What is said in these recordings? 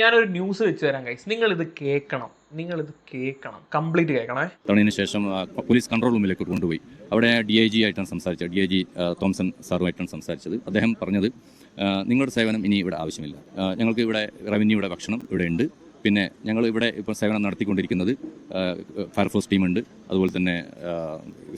ഞാനൊരു ന്യൂസ് വെച്ച് തരാം ഗൈസ് നിങ്ങൾ ഇത് കേൾക്കണം. നിങ്ങൾ ഇത് കേൾക്കണം. കംപ്ലീറ്റ് കേൾക്കണേ തവണതിന് ശേഷം പോലീസ് കൺട്രോൾ റൂമിലേക്ക് കൊണ്ടുപോയി. അവിടെ ഡി ഐ ജി ആയിട്ടാണ് സംസാരിച്ചത്. ഡി ഐ ജി തോംസൺ സാറുമായിട്ടാണ് സംസാരിച്ചത്. അദ്ദേഹം പറഞ്ഞത് നിങ്ങളുടെ സേവനം ഇനി ഇവിടെ ആവശ്യമില്ല. ഞങ്ങൾക്ക് ഇവിടെ റവന്യൂയുടെ ഭക്ഷണം ഇവിടെ ഉണ്ട്. പിന്നെ ഞങ്ങൾ ഇവിടെ ഇപ്പോൾ സേവനം നടത്തിക്കൊണ്ടിരിക്കുന്നത് ഫയർഫോഴ്സ് ടീമുണ്ട് അതുപോലെ തന്നെ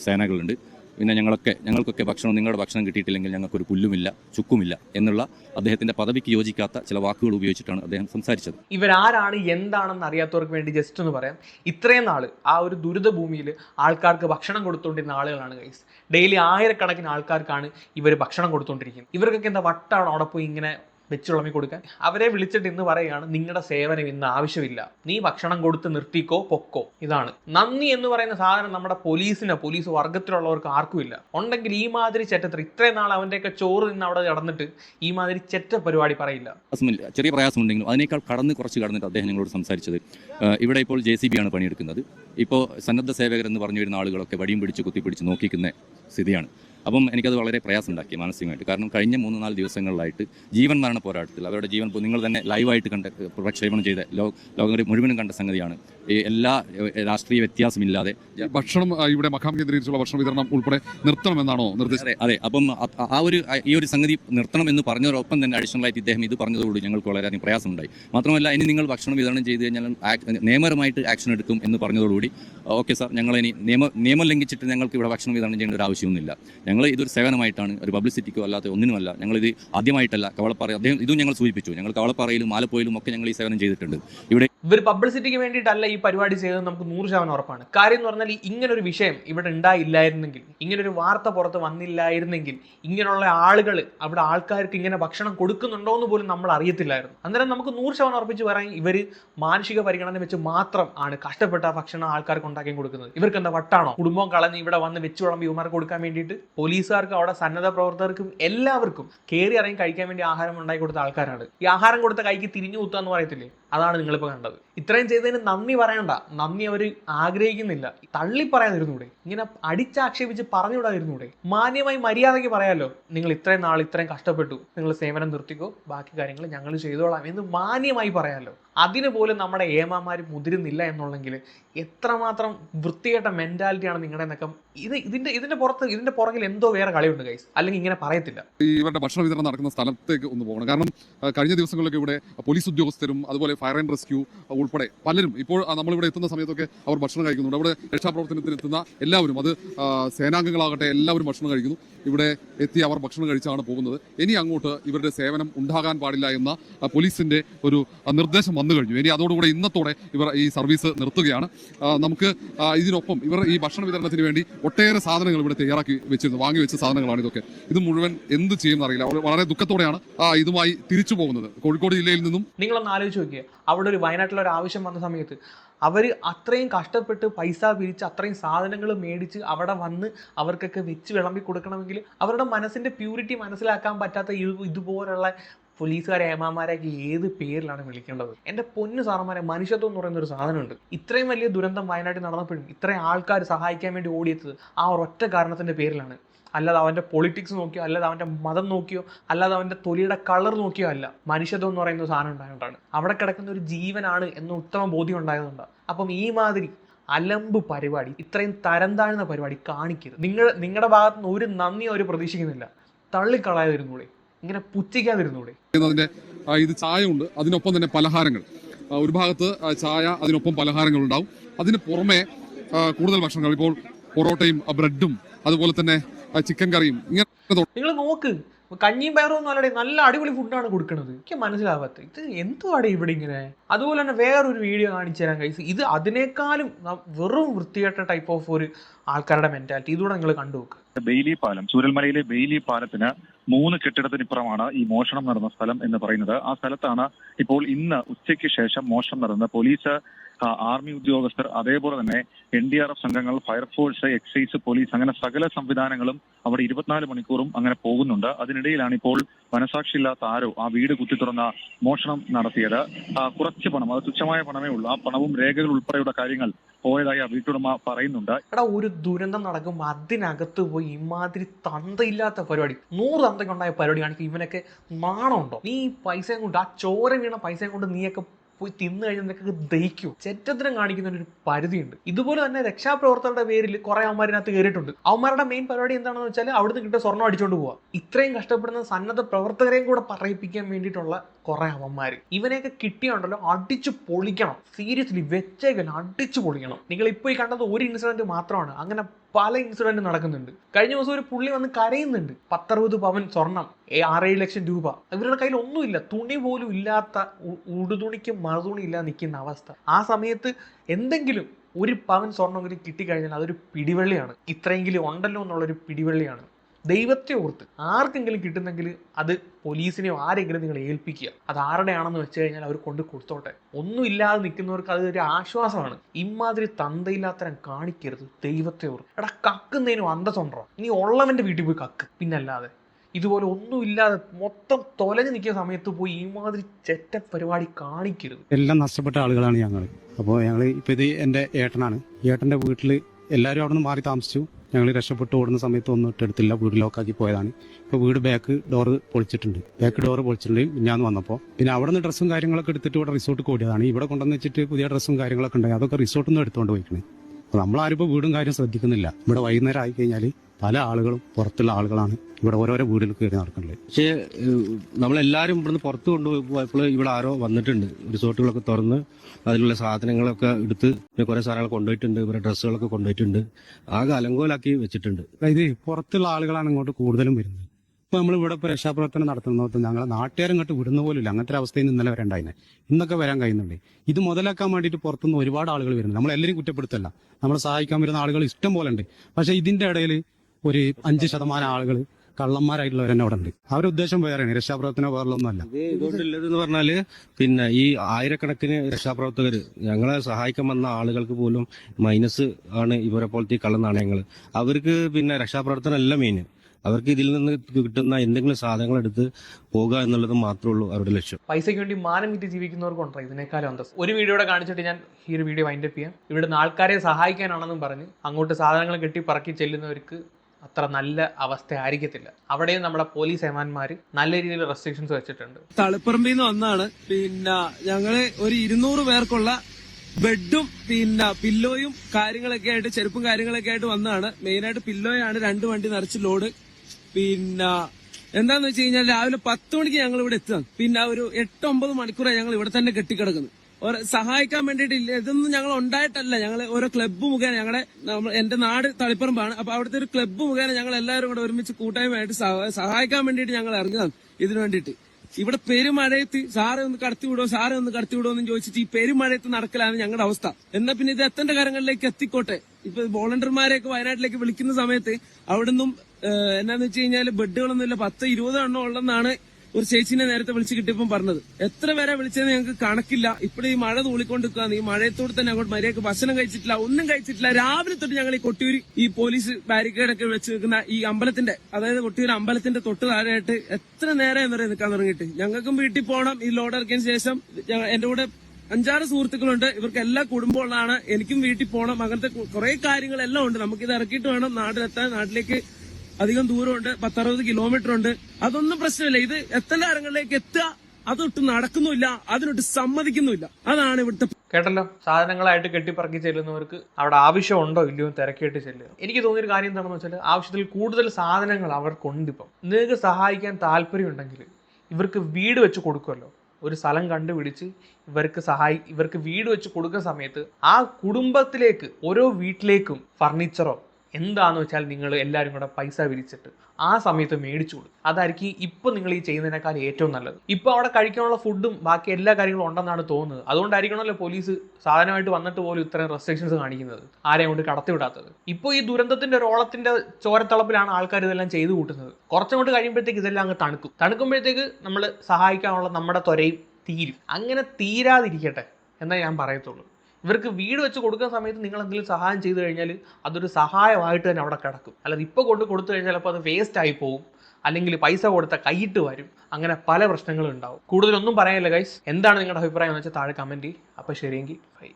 സേനകളുണ്ട്. പിന്നെ ഞങ്ങളൊക്കെ ഞങ്ങൾക്കൊക്കെ ഭക്ഷണം നിങ്ങളുടെ ഭക്ഷണം കിട്ടിയിട്ടില്ലെങ്കിൽ ഞങ്ങൾക്കൊരു പുല്ലുമില്ല ചുക്കുമില്ല എന്നുള്ള അദ്ദേഹത്തിന്റെ പദവിക്ക് യോജിക്കാത്ത ചില വാക്കുകൾ ഉപയോഗിച്ചിട്ടാണ് അദ്ദേഹം സംസാരിച്ചത്. ഇവരാരാണ് എന്താണെന്ന് അറിയാത്തവർക്ക് വേണ്ടി ജസ്റ്റ് ഒന്ന് പറയാം. ഇത്രയും നാൾ ആ ഒരു ദുരിത ഭൂമിയിൽ ആൾക്കാർക്ക് ഭക്ഷണം കൊടുത്തുകൊണ്ടിരുന്ന ആളുകളാണ് ഗൈസ് ഡെയിലി ആയിരക്കണക്കിന് ആൾക്കാർക്കാണ് ഇവർ ഭക്ഷണം കൊടുത്തുകൊണ്ടിരിക്കുന്നത് ഇവർക്കൊക്കെ എന്താ വട്ടാണ് അവിടെ പോയി ഇങ്ങനെ വെച്ച് വിളമ്പി കൊടുക്കാൻ അവരെ വിളിച്ചിട്ട് ഇന്ന് പറയുകയാണ് നിങ്ങളുടെ സേവനം ഇന്ന് ആവശ്യമില്ല. നീ ഭക്ഷണം കൊടുത്ത് നിർത്തിക്കോ പൊക്കോ. ഇതാണ്. നന്ദി എന്ന് പറയുന്ന സാധനം നമ്മുടെ പോലീസിന് പോലീസ് വർഗത്തിലുള്ളവർക്ക് ആർക്കുമില്ല. ഉണ്ടെങ്കിൽ ഈ മാതിരി ചെറ്റത്ര ഇത്രയും നാൾ അവന്റെയൊക്കെ ചോറ് നിന്ന് അവിടെ കടന്നിട്ട് ഈ മാതിരി ചെറ്റ പരിപാടി പറയില്ല. ചെറിയ പ്രയാസമുണ്ടെങ്കിലും അതിനേക്കാൾ കടന്ന് കുറച്ച് കടന്നിട്ട് അദ്ദേഹം നിങ്ങളോട് സംസാരിച്ചത് ഇവിടെ ഇപ്പോൾ ജെ സി ബി ആണ് പണിയെടുക്കുന്നത്. ഇപ്പോൾ സന്നദ്ധ സേവകർ എന്ന് പറഞ്ഞു വരുന്ന ആളുകളൊക്കെ വടിയും പിടിച്ച് കുത്തിപ്പിടിച്ച് നോക്കിക്കുന്ന സ്ഥിതിയാണ്. അപ്പം എനിക്കത് വളരെ പ്രയാസമുണ്ടാക്കി മാനസികമായിട്ട്. കാരണം കഴിഞ്ഞ മൂന്ന് നാല് ദിവസങ്ങളിലായിട്ട് ജീവൻ മരണ പോരാട്ടത്തിൽ അവരുടെ ജീവൻ നിങ്ങൾ തന്നെ ലൈവായിട്ട് കണ്ട പ്രക്ഷേപണം ചെയ്ത ലോക ലോകം മുഴുവനും കണ്ട സംഗതിയാണ് എല്ലാ രാഷ്ട്രീയ വ്യത്യാസമില്ലാതെ ഭക്ഷണം ഇവിടെ മഖാം കേന്ദ്രീകരിച്ചുള്ള ഭക്ഷണ വിതരണം ഉൾപ്പെടെ നിർത്തണമെന്നാണോ നിർദ്ദേശം? അതെ അപ്പം ആ ഒരു ഈ ഒരു സംഗതി നിർത്തണം എന്ന് പറഞ്ഞതോടൊപ്പം തന്നെ അഡീഷണൽ ആയിട്ട് ഇദ്ദേഹം ഇത് പറഞ്ഞതോടുകൂടി ഞങ്ങൾക്ക് വളരെയധികം പ്രയാസമുണ്ടായി. മാത്രമല്ല ഇനി നിങ്ങൾ ഭക്ഷണം വിതരണം ചെയ്ത് കഴിഞ്ഞാൽ നിയമപരമായിട്ട് ആക്ഷൻ എടുക്കും എന്ന് പറഞ്ഞതോടുകൂടി ഓക്കെ സാർ ഞങ്ങൾ ഇനി നിയമ നിയമം ലംഘിച്ചിട്ട് ഞങ്ങൾക്ക് ഇവിടെ ഭക്ഷണം വിതരണം ചെയ്യേണ്ട ഒരു ആവശ്യമൊന്നുമില്ല ഞങ്ങൾ ഇതൊരു സേവനമായിട്ടാണ് ഒരു പബ്ലിസിറ്റിക്കോ അല്ലാത്ത ഒന്നിനുമല്ല. ഞങ്ങൾ ഇത് ആദ്യമായിട്ടല്ല കവളപ്പാറ അദ്ദേഹം ഇതും ഞങ്ങൾ സൂചിപ്പിച്ചു. ഞങ്ങൾ കവളപ്പാറയിലും ആലപ്പുഴയിലും ഒക്കെ ഞങ്ങൾ ഈ സേവനം ചെയ്തിട്ടുണ്ട്. ഇവിടെ ഇവർ പബ്ലിസിറ്റിക്ക് വേണ്ടിയിട്ടല്ല ഈ പരിപാടി ചെയ്തത് നമുക്ക് നൂറ് ശതമാനം ഉറപ്പാണ്. കാര്യം എന്ന് പറഞ്ഞാൽ ഇങ്ങനെ ഇങ്ങനൊരു വിഷയം ഇവിടെ ഉണ്ടായില്ലായിരുന്നെങ്കിൽ ഇങ്ങനൊരു വാർത്ത പുറത്ത് വന്നില്ലായിരുന്നെങ്കിൽ ഇങ്ങനെയുള്ള ആളുകൾ അവിടെ ആൾക്കാർക്ക് ഇങ്ങനെ ഭക്ഷണം കൊടുക്കുന്നുണ്ടോ എന്ന് പോലും നമ്മൾ അറിയത്തില്ലായിരുന്നു. അന്നേരം നമുക്ക് നൂറ് ശതമാനം ഉറപ്പിച്ച് പറയാൻ ഇവർ മാനുഷിക പരിഗണന വെച്ച് മാത്രം ആണ് കഷ്ടപ്പെട്ട ഭക്ഷണം ആൾക്കാർക്ക് ഉണ്ടാക്കി കൊടുക്കുന്നത്. ഇവർക്ക് എന്താ വട്ടാണോ? കുടുംബം കളഞ്ഞ് ഇവിടെ വന്ന് വെച്ച് വിളമ്പി ഇവന്മാർക്ക് കൊടുക്കാൻ വേണ്ടിയിട്ട് പോലീസുകാർക്കും അവിടെ സന്നദ്ധ പ്രവർത്തകർക്കും എല്ലാവർക്കും കയറി ഇറങ്ങി കഴിക്കാൻ വേണ്ടി ആഹാരം ഉണ്ടാക്കി കൊടുത്ത ആൾക്കാരാണ്. ഈ ആഹാരം കൊടുത്ത കൈക്ക് തിരിഞ്ഞു കുത്തുക എന്ന് പറയത്തില്ലേ? അതാണ് നിങ്ങളിപ്പോൾ കണ്ടത്. ഇത്രയും ചെയ്തതിന് നന്ദി പറയണ്ട. നന്ദി അവർ ആഗ്രഹിക്കുന്നില്ല. തള്ളി പറയാതിരുന്നൂടെ ഇങ്ങനെ അടിച്ചാക്ഷേപിച്ച് പറഞ്ഞുവിടാതിരുന്നൂടെ. മാന്യമായി മര്യാദയ്ക്ക് പറയാലോ. നിങ്ങൾ ഇത്രയും നാൾ ഇത്രയും കഷ്ടപ്പെട്ടു. നിങ്ങൾ സേവനം നിർത്തിക്കോ. ബാക്കി കാര്യങ്ങൾ ഞങ്ങൾ ചെയ്തോളാം എന്ന് മാന്യമായി പറയാലോ. അതിന് പോലും നമ്മുടെ ഏമാമാർ മുതിരുന്നില്ല എന്നുള്ളെങ്കിൽ എത്രമാത്രം വൃത്തികെട്ട മെന്റാലിറ്റിയാണ് നിങ്ങളുടെ എന്നൊക്കെ ഇത് ഇതിന്റെ ഇതിന്റെ പുറത്ത് ഇതിന്റെ പുറകിൽ എന്തോ വേറെ കളിയുണ്ട് ഗൈസ് അല്ലെങ്കിൽ ഇങ്ങനെ പറയത്തില്ല. ഇവരുടെ ഭക്ഷണ വിതരണം നടക്കുന്ന സ്ഥലത്തേക്ക് ഒന്ന് പോകണം. കാരണം കഴിഞ്ഞ ദിവസങ്ങളിലൊക്കെ ഇവിടെ പോലീസ് ഉദ്യോഗസ്ഥരും അതുപോലെ ഫയർ ആൻഡ് റെസ്ക്യൂ ഉൾപ്പെടെ പലരും ഇപ്പോൾ നമ്മളിവിടെ എത്തുന്ന സമയത്തൊക്കെ അവർ ഭക്ഷണം കഴിക്കുന്നുണ്ട്. അവിടെ രക്ഷാപ്രവർത്തനത്തിന് എത്തുന്ന എല്ലാവരും അത് സേനാംഗങ്ങളാകട്ടെ എല്ലാവരും ഭക്ഷണം കഴിക്കുന്നു. ഇവിടെ എത്തി അവർ ഭക്ഷണം കഴിച്ചാണ് പോകുന്നത്. ഇനി അങ്ങോട്ട് ഇവരുടെ സേവനം ഉണ്ടാകാൻ പാടില്ല എന്ന പോലീസിന്റെ ഒരു നിർദ്ദേശം വന്നു കഴിഞ്ഞു. ഇനി അതോടുകൂടെ ഇന്നത്തോടെ ഇവർ ഈ സർവീസ് നിർത്തുകയാണ്. നമുക്ക് ഇതിനൊപ്പം ഇവർ ഈ ഭക്ഷണ വിതരണത്തിന് വേണ്ടി ഒട്ടേറെ സാധനങ്ങൾ ഇവിടെ തയ്യാറാക്കി വെച്ചിരുന്നു. വാങ്ങി വെച്ച സാധനങ്ങളാണ് ഇതൊക്കെ. ഇത് മുഴുവൻ എന്ത് ചെയ്യുമെന്ന് അറിയില്ല. അവർ വളരെ ദുഃഖത്തോടെയാണ് ഇതുമായി തിരിച്ചു പോകുന്നത്. കോഴിക്കോട് ജില്ലയിൽ നിന്നും നിങ്ങളൊന്ന് ആലോചിച്ച് നോക്കിയാൽ അവിടെ ഒരു വയനാട്ടിൽ ഒരു ആവശ്യം വന്ന സമയത്ത് അവർ അത്രയും കഷ്ടപ്പെട്ട് പൈസ പിരിച്ച് അത്രയും സാധനങ്ങൾ മേടിച്ച് അവിടെ വന്ന് അവർക്കൊക്കെ വെച്ച് വിളമ്പി കൊടുക്കണമെങ്കിൽ അവരുടെ മനസ്സിന്റെ പ്യൂരിറ്റി മനസ്സിലാക്കാൻ പറ്റാത്ത ഇത് ഇതുപോലുള്ള പോലീസുകാരെ ഏമാമാരെയൊക്കെ ഏത് പേരിലാണ് വിളിക്കേണ്ടത്? എന്റെ പൊന്നു സാറന്മാരെ മനുഷ്യത്വം എന്ന് പറയുന്ന ഒരു സാധനമുണ്ട്. ഇത്രയും വലിയ ദുരന്തം വയനാട്ടിൽ നടന്നപ്പോഴും ഇത്രയും ആൾക്കാർ സഹായിക്കാൻ വേണ്ടി ഓടിയെത്തത് ആ ഒരൊറ്റ കാരണത്തിന്റെ പേരിലാണ്. അല്ലാതെ അവന്റെ പൊളിറ്റിക്സ് നോക്കിയോ അല്ലാതെ അവന്റെ മതം നോക്കിയോ അല്ലാതെ അവന്റെ തൊലിയുടെ കളർ നോക്കിയോ അല്ല. മനുഷ്യത്വം എന്ന് പറയുന്ന സാധനം ഉണ്ടായതുകൊണ്ടാണ്. അവിടെ കിടക്കുന്ന ഒരു ജീവനാണ് എന്ന ഉത്തമ ബോധ്യം ഉണ്ടായതുകൊണ്ട് അപ്പം ഈ മാതിരി അലമ്പ് പരിപാടി ഇത്രയും തരം താഴ്ന്ന പരിപാടി കാണിക്കരുത്. നിങ്ങൾ നിങ്ങളുടെ ഭാഗത്ത് ഒരു നന്ദി അവർ പ്രതീക്ഷിക്കുന്നില്ല. തള്ളിക്കളയാതിരുന്നൂടെ. ഇങ്ങനെ പുച്ഛിക്കാതിരുന്നൂടെ. ഇത് ചായ ഉണ്ട് അതിനൊപ്പം തന്നെ പലഹാരങ്ങൾ. ഒരു ഭാഗത്ത് ചായ അതിനൊപ്പം പലഹാരങ്ങൾ ഉണ്ടാവും. അതിന് പുറമെ കൂടുതൽ ഭക്ഷണങ്ങൾ. ഇപ്പോൾ പൊറോട്ടയും ബ്രെഡും അതുപോലെ തന്നെ ചിക്കൻ കറിയും. ഇങ്ങനെ നിങ്ങൾ നോക്ക് കഞ്ഞിയും പയറും ഒന്നും അല്ലെ നല്ല അടിപൊളി ഫുഡാണ് കൊടുക്കുന്നത് എനിക്ക് മനസ്സിലാവാത്ത. ഇത് എന്തുവാടെ ഇവിടെ ഇങ്ങനെ? അതുപോലെ തന്നെ വേറൊരു വീഡിയോ കാണിച്ചു തരാൻ കഴിച്ചു ഇത് അതിനേക്കാളും വെറും വൃത്തികെട്ട ടൈപ്പ് ഓഫ് ഒരു ആൾക്കാരുടെ മെന്റാലിറ്റി ഇതുകൂടെ നിങ്ങൾ കണ്ടു നോക്ക്. ബെയിലി പാലം ചൂരൽമലയിലെ ബെയിലി പാലത്തിന് മൂന്ന് കെട്ടിടത്തിനിപ്പുറമാണ് ഈ മോഷണം നടന്ന സ്ഥലം എന്ന് പറയുന്നത്. ആ സ്ഥലത്താണ് ഇപ്പോൾ ഇന്ന് ഉച്ചയ്ക്ക് ശേഷം മോഷണം നടന്നത്. പോലീസ് ആർമി ഉദ്യോഗസ്ഥർ അതേപോലെ തന്നെ എൻ ഡി ആർ എഫ് സംഘങ്ങൾ ഫയർഫോഴ്സ് എക്സൈസ് പോലീസ് അങ്ങനെ സകല സംവിധാനങ്ങളും അവിടെ ഇരുപത്തിനാല് മണിക്കൂറും അങ്ങനെ പോകുന്നുണ്ട്. അതിനിടയിലാണ് ഇപ്പോൾ മനസാക്ഷിയില്ലാത്ത ആരോ ആ വീട് കുത്തി തുറന്ന മോഷണം നടത്തിയത്. കുറച്ച് പണം അത് തുച്ഛമായ പണമേ ഉള്ളൂ. ആ പണവും രേഖകൾ ഉൾപ്പെടെയുള്ള കാര്യങ്ങൾ പോയതായി ആ വീട്ടുടമ പറയുന്നുണ്ട്. എടാ ഒരു ദുരന്തം നടക്കുമ്പോൾ അതിനകത്ത് പോയി ഇമാതിരി തന്തയില്ലാത്ത പരിപാടി നൂറ് തന്തയ്ക്കുണ്ടായ പരിപാടി കാണിക്കും ഇവനൊക്കെ നാണമുണ്ടോ? നീ പൈസയും കൊണ്ട് ആ ചോര വീണ പൈസയും കൊണ്ട് നീയൊക്കെ പോയി തിന്നു കഴിഞ്ഞാൽ നിനക്ക് ദഹിക്കും. ചെറ്റത്തിനും കാണിക്കുന്ന ഒരു പരിധിയുണ്ട്. ഇതുപോലെ തന്നെ രക്ഷാപ്രവർത്തകരുടെ പേരിൽ കുറെ അവന്മാരിനകത്ത് കയറിയിട്ടുണ്ട് അവന്മാരുടെ മെയിൻ പരിപാടി എന്താണെന്ന് വെച്ചാൽ അവിടുന്ന് കിട്ടിയ സ്വർണം അടിച്ചോണ്ട് പോവുക ഇത്രയും കഷ്ടപ്പെടുന്ന സന്നദ്ധ പ്രവർത്തകരെയും കൂടെ പറയിപ്പിക്കാൻ വേണ്ടിയിട്ടുള്ള കുറെ അവന്മാർ ഇവനെയൊക്കെ കിട്ടിയുണ്ടല്ലോ അടിച്ചു പൊളിക്കണം. സീരിയസ്ലി വെച്ചേക്കല്ല അടിച്ചു പൊളിക്കണം. നിങ്ങൾ ഇപ്പോൾ ഈ കണ്ടത് ഒരു ഇൻസിഡന്റ് മാത്രമാണ്. അങ്ങനെ പല ഇൻസിഡന്റ് നടക്കുന്നുണ്ട്. കഴിഞ്ഞ ദിവസം ഒരു പുള്ളി വന്ന് കരയുന്നുണ്ട്. പത്തറുപത് പവൻ സ്വർണം ആറേഴ് ലക്ഷം രൂപ. ഇവരുടെ കയ്യിൽ ഒന്നുമില്ല. തുണി പോലും ഇല്ലാത്ത ഉടുതുണിക്ക് മറുതുണി ഇല്ലാതെ നിൽക്കുന്ന അവസ്ഥ. ആ സമയത്ത് എന്തെങ്കിലും ഒരു പവൻ സ്വർണമെങ്കിലും കിട്ടിക്കഴിഞ്ഞാൽ അതൊരു പിടിവള്ളിയാണ്. ഇത്രയെങ്കിലും ഉണ്ടല്ലോ എന്നുള്ളൊരു പിടിവള്ളിയാണ്. ദൈവത്തെ ഓർത്ത് ആർക്കെങ്കിലും കിട്ടുന്നെങ്കിൽ അത് പോലീസിനെയോ ആരെങ്കിലും നിങ്ങൾ ഏൽപ്പിക്കുക. അത് ആരുടെയാണെന്ന് വെച്ച് കഴിഞ്ഞാൽ അവർ കൊണ്ട് കൊടുത്തോട്ടെ. ഒന്നുമില്ലാതെ നിൽക്കുന്നവർക്ക് അത് ഒരു ആശ്വാസമാണ്. ഇമാതിരി തന്തയില്ലാത്തരം കാണിക്കരുത്. ദൈവത്തെ ഓർത്ത്. എടാ കക്കുന്നതിനും അന്തസ്സുണ്ടോ നീ ഉള്ളവന്റെ വീട്ടിൽ പോയി കക്ക്. പിന്നല്ലാതെ ഇതുപോലെ ഒന്നുമില്ലാതെ മൊത്തം തൊലഞ്ഞു നിൽക്കുന്ന സമയത്ത് പോയി ഇമാതിരി ചെറ്റ പരിപാടി കാണിക്കരുത്. എല്ലാം നഷ്ടപ്പെട്ട ആളുകളാണ് ഞങ്ങൾ അപ്പോൾ ഞങ്ങൾ ഇപ്പോൾ ഇത് എന്റെ ഏട്ടനാണ്. ഏട്ടന്റെ വീട്ടിൽ എല്ലാവരും അവിടെ നിന്ന് മാറി താമസിച്ചു. ഞങ്ങൾ രക്ഷപ്പെട്ട് ഓടുന്ന സമയത്ത് ഒന്നും ഇട്ടെടുത്തില്ല. വീട് ലോക്കാക്കി പോയതാണ്. ഇപ്പോൾ വീട് ബാക്ക് ഡോറ് പൊളിച്ചിട്ടുണ്ട്. ബാക്ക് ഡോറ് പൊളിച്ചിട്ടുണ്ട് ഞാൻ വന്നപ്പോൾ പിന്നെ അവിടെ നിന്ന് ഡ്രസ്സും കാര്യങ്ങളൊക്കെ എടുത്തിട്ട് ഇവിടെ റിസോർട്ട് കൂടിയതാണ് ഇവിടെ കൊണ്ടുവന്ന് വെച്ചിട്ട് പുതിയ ഡ്രസ്സും കാര്യങ്ങളൊക്കെ ഉണ്ടായി. അതൊക്കെ റിസോർട്ടിൽ നിന്ന് എടുത്തുകൊണ്ട് പോയിക്കണേ. അപ്പോൾ നമ്മളാരും ഇപ്പോൾ വീടും കാര്യം ശ്രദ്ധിക്കുന്നില്ല. ഇവിടെ വൈകുന്നേരം ആയി കഴിഞ്ഞാൽ പല ആളുകളും പുറത്തുള്ള ആളുകളാണ് ഇവിടെ ഓരോരോ വീടുകൾ കയറി നടക്കുന്നത്. പക്ഷേ നമ്മളെല്ലാവരും ഇവിടുന്ന് പുറത്ത് കൊണ്ടുപോയപ്പോൾ ഇവിടെ ആരോ വന്നിട്ടുണ്ട്. റിസോർട്ടുകളൊക്കെ തുറന്ന് അതിലുള്ള സാധനങ്ങളൊക്കെ എടുത്ത് പിന്നെ കുറെ സാധനങ്ങൾ കൊണ്ടുപോയിട്ടുണ്ട്. ഇവരുടെ ഡ്രസ്സുകളൊക്കെ കൊണ്ടുപോയിട്ടുണ്ട്. ആകെ അലങ്കോലാക്കി വെച്ചിട്ടുണ്ട്. അതായത് പുറത്തുള്ള ആളുകളാണ് ഇങ്ങോട്ട് കൂടുതലും വരുന്നത്. ഇപ്പൊ നമ്മൾ ഇവിടെ രക്ഷാപ്രവർത്തനം നടത്തുന്നത് ഞങ്ങൾ നാട്ടുകാരും ഇങ്ങോട്ട് വിടുന്ന പോലും ഇല്ല അങ്ങനത്തെ ഒരു അവസ്ഥയിൽ നിന്ന് ഇന്നലെ വരെ ഇന്നൊക്കെ വരാൻ കഴിയുന്നുണ്ട്. ഇത് മുതലാക്കാൻ വേണ്ടിയിട്ട് പുറത്തുനിന്ന് ഒരുപാട് ആളുകൾ വരുന്നുണ്ട്. നമ്മളെല്ലാവരും കുറ്റപ്പെടുത്തല്ല. നമ്മളെ സഹായിക്കാൻ വരുന്ന ആളുകൾ ഇഷ്ടം പോലെ ഉണ്ട്. പക്ഷെ ഇതിന്റെ ഇടയിൽ ഒരു അഞ്ച് ശതമാനം ആളുകൾ കള്ളന്മാരായിട്ടുള്ളവർ തന്നെ അവിടെ ഉണ്ട് അവരുടെ ഉദ്ദേശം വേറെയാണ് രക്ഷാപ്രവർത്തനം വേറൊന്നുമല്ല ഇത് ഇതുകൊണ്ടുള്ളതെന്ന് പറഞ്ഞാൽ പിന്നെ ഈ ആയിരക്കണക്കിന് രക്ഷാപ്രവർത്തകർ ഞങ്ങളെ സഹായിക്കാൻ വന്ന ആളുകൾക്ക് പോലും മൈനസ് ആണ് ഇവരെ പോലത്തെ ഈ കള്ളനാണയങ്ങൾ അവർക്ക് പിന്നെ രക്ഷാപ്രവർത്തനം അല്ല മെയിൻ അവർക്ക് ഇതിൽ നിന്ന് കിട്ടുന്ന എന്തെങ്കിലും സാധനങ്ങൾ എടുത്ത് പോകുക എന്നുള്ളത് മാത്രമേ ഉള്ളൂ അവരുടെ ലക്ഷ്യം. പൈസയ്ക്ക് വേണ്ടി മാനം വിറ്റ് ജീവിക്കുന്നവർക്കുണ്ടോ ഇതിനേക്കാളും അന്തസ് ഒരു വീഡിയോ കാണിച്ചിട്ട് ഞാൻ ഈ ഒരു വീഡിയോ വൈൻഡപ്പ് ചെയ്യാം. ഇവിടുന്ന് ആൾക്കാരെ സഹായിക്കാനാണെന്നും പറഞ്ഞ് അങ്ങോട്ട് സാധനങ്ങൾ കെട്ടി പറക്കി ചെല്ലുന്നവർക്ക് അത്ര നല്ല അവസ്ഥ ആയിരിക്കത്തില്ല അവിടെയും നമ്മുടെ പോലീസ് ഏമാന്മാർ നല്ല രീതിയിൽ റെസ്ട്രിക്ഷൻസ് വെച്ചിട്ടുണ്ട്. തളിപ്പറമ്പിൽ നിന്ന് വന്നാണ് പിന്നെ ഞങ്ങൾ ഒരു ഇരുന്നൂറ് പേർക്കുള്ള ബെഡും പിന്നെ പില്ലോയും കാര്യങ്ങളൊക്കെ ആയിട്ട് ചെരുപ്പും കാര്യങ്ങളൊക്കെ ആയിട്ട് വന്നതാണ് മെയിനായിട്ട് പില്ലോയാണ് രണ്ട് വണ്ടി നിറച്ച് ലോഡ് പിന്നെ എന്താന്ന് വെച്ച് കഴിഞ്ഞാൽ രാവിലെ പത്ത് മണിക്ക് ഞങ്ങൾ ഇവിടെ എത്തുക പിന്നെ ഒരു എട്ട് ഒമ്പത് മണിക്കൂറാണ് ഞങ്ങൾ ഇവിടെ തന്നെ കെട്ടിക്കിടക്കുന്നത് സഹായിക്കാൻ വേണ്ടിയിട്ട് ഇതൊന്നും ഞങ്ങൾ ഉണ്ടായിട്ടല്ല. ഞങ്ങൾ ഓരോ ക്ലബ്ബ് മുഖേന ഞങ്ങളുടെ എന്റെ നാട് തളിപ്പറമ്പാണ്. അപ്പൊ അവിടുത്തെ ഒരു ക്ലബ്ബ് മുഖേന ഞങ്ങൾ എല്ലാവരും കൂടെ ഒരുമിച്ച് കൂട്ടായ്മയായിട്ട് സഹ- സഹായിക്കാൻ വേണ്ടിയിട്ട് ഞങ്ങൾ ഇറങ്ങിയതാണ് ഇതിനു വേണ്ടിയിട്ട്. ഇവിടെ പെരുമഴയത്ത് സാറെ ഒന്ന് കടത്തി വിടോ സാറെ ഒന്ന് കടത്തി വിടോ എന്ന് ചോദിച്ചിട്ട് ഈ പെരുമഴയത്ത് നടക്കലാണ് ഞങ്ങളുടെ അവസ്ഥ. എന്നാ പിന്നെ ഇത് എത്തേണ്ട കാര്യങ്ങളിലേക്ക് എത്തിക്കോട്ടെ? ഇപ്പൊ വോളണ്ടിയർമാരെയൊക്കെ വയനാട്ടിലേക്ക് വിളിക്കുന്ന സമയത്ത് അവിടെ നിന്നും എന്നാന്ന് വെച്ച് കഴിഞ്ഞാൽ ബെഡുകളൊന്നുമില്ല. പത്ത് ഇരുപത് എണ്ണം ഉള്ളെന്നാണ് ഒരു ചേച്ചിനെ നേരത്തെ വിളിച്ച് കിട്ടിയപ്പം പറഞ്ഞത് എത്ര പേരെ വിളിച്ചതെന്ന് ഞങ്ങൾക്ക് കണക്കില്ല. ഇപ്പോഴും ഈ മഴ തൂളിക്കൊണ്ടിരിക്കുകയാണ്. ഈ മഴയത്തോട് തന്നെ അങ്ങോട്ട് മര്യാദയ്ക്ക് ഭക്ഷണം കഴിച്ചിട്ടില്ല ഒന്നും കഴിച്ചിട്ടില്ല. രാവിലെ തൊട്ട് ഞങ്ങൾ ഈ കൊട്ടിയൂരി ഈ പോലീസ് ബാരിക്കേഡൊക്കെ വെച്ച് നിൽക്കുന്ന ഈ അമ്പലത്തിന്റെ അതായത് കൊട്ടിയൂർ അമ്പലത്തിന്റെ തൊട്ട് താഴെയായിട്ട് എത്ര നേരം എന്ന് പറയാൻ നിൽക്കാൻ തുടങ്ങിയിട്ട്. ഞങ്ങൾക്കും വീട്ടിൽ പോകണം. ഈ ലോഡ് ഇറക്കിയതിന് ശേഷം എന്റെ കൂടെ അഞ്ചാറ് സുഹൃത്തുക്കളുണ്ട്. ഇവർക്ക് എല്ലാ കുടുംബമുള്ളതാണ് എനിക്കും വീട്ടിൽ പോകണം. അങ്ങനത്തെ കുറെ കാര്യങ്ങളെല്ലാം ഉണ്ട്. നമുക്കിത് ഇറക്കിയിട്ട് വേണം നാട്ടിലെത്താൻ. നാട്ടിലേക്ക് അധികം ദൂരമുണ്ട് പത്തറുപത് കിലോമീറ്റർ ഉണ്ട്. അതൊന്നും പ്രശ്നമില്ല. ഇത് എത്ര കാര്യങ്ങളിലേക്ക് എത്തുക അതൊട്ട് നടക്കുന്നുമില്ല അതിനൊട്ട് സമ്മതിക്കുന്നുമില്ല. അതാണ് ഇവിടുത്തെ കേട്ടല്ലോ? സാധനങ്ങളായിട്ട് കെട്ടിപ്പറക്കി ചെല്ലുന്നവർക്ക് അവിടെ ആവശ്യമുണ്ടോ ഇല്ലയോ തിരക്കിയിട്ട് ചെല്ലുക. എനിക്ക് തോന്നിയൊരു കാര്യം എന്താണെന്ന് വെച്ചാൽ ആവശ്യത്തിൽ കൂടുതൽ സാധനങ്ങൾ അവർക്കുണ്ട് ഇപ്പം നിങ്ങൾക്ക് സഹായിക്കാൻ താല്പര്യമുണ്ടെങ്കിൽ ഇവർക്ക് വീട് വെച്ച് കൊടുക്കുമല്ലോ. ഒരു സ്ഥലം കണ്ടുപിടിച്ച് ഇവർക്ക് സഹായി ഇവർക്ക് വീട് വെച്ച് കൊടുക്കുന്ന സമയത്ത് ആ കുടുംബത്തിലേക്ക് ഓരോ വീട്ടിലേക്കും ഫർണിച്ചറോ എന്താന്ന് വെച്ചാൽ നിങ്ങൾ എല്ലാവരും കൂടെ പൈസ വിരിച്ചിട്ട് ആ സമയത്ത് മേടിച്ചു കൊടുക്കും. അതായിരിക്കും ഇപ്പം നിങ്ങൾ ഈ ചെയ്യുന്നതിനേക്കാൾ ഏറ്റവും നല്ലത്. ഇപ്പോൾ അവിടെ കഴിക്കാനുള്ള ഫുഡും ബാക്കി എല്ലാ കാര്യങ്ങളും ഉണ്ടെന്നാണ് തോന്നുന്നത്. അതുകൊണ്ടായിരിക്കണമല്ലോ പോലീസ് സാധനമായിട്ട് വന്നിട്ട് പോലും ഇത്രയും റെസ്ട്രിക്ഷൻസ് കാണിക്കുന്നത്. ആരെയും കൊണ്ട് കടത്തിവിടാത്തത് ഇപ്പോൾ ഈ ദുരന്തത്തിന്റെ ഓളത്തിന്റെ ചോരത്തളപ്പിലാണ് ആൾക്കാർ ഇതെല്ലാം ചെയ്തു കൂട്ടുന്നത്. കുറച്ചുകൊണ്ട് കഴിയുമ്പോഴത്തേക്ക് ഇതെല്ലാം അങ്ങ് തണുക്കും. തണുക്കുമ്പോഴത്തേക്ക് നമ്മൾ സഹായിക്കാനുള്ള നമ്മുടെ ത്വരയും തീരും. അങ്ങനെ തീരാതിരിക്കട്ടെ എന്നേ ഞാൻ പറയത്തുള്ളൂ. ഇവർക്ക് വീട് വെച്ച് കൊടുക്കുന്ന സമയത്ത് നിങ്ങൾ എന്തെങ്കിലും സഹായം ചെയ്തു കഴിഞ്ഞാൽ അതൊരു സഹായമായിട്ട് തന്നെ അവിടെ കിടക്കും. അല്ലാതെ ഇപ്പോൾ കൊണ്ട് കൊടുത്തു കഴിഞ്ഞാൽ അപ്പോൾ അത് വേസ്റ്റ് ആയി പോകും അല്ലെങ്കിൽ പൈസ കൊടുത്ത കൈയിട്ട് വരും. അങ്ങനെ പല പ്രശ്നങ്ങളും ഉണ്ടാവും. കൂടുതലൊന്നും പറയാനില്ല ഗൈസ് എന്താണ് നിങ്ങളുടെ അഭിപ്രായം എന്ന് വെച്ചാൽ താഴെ കമന്റ് അപ്പോൾ ശരിയെങ്കിൽ ബൈ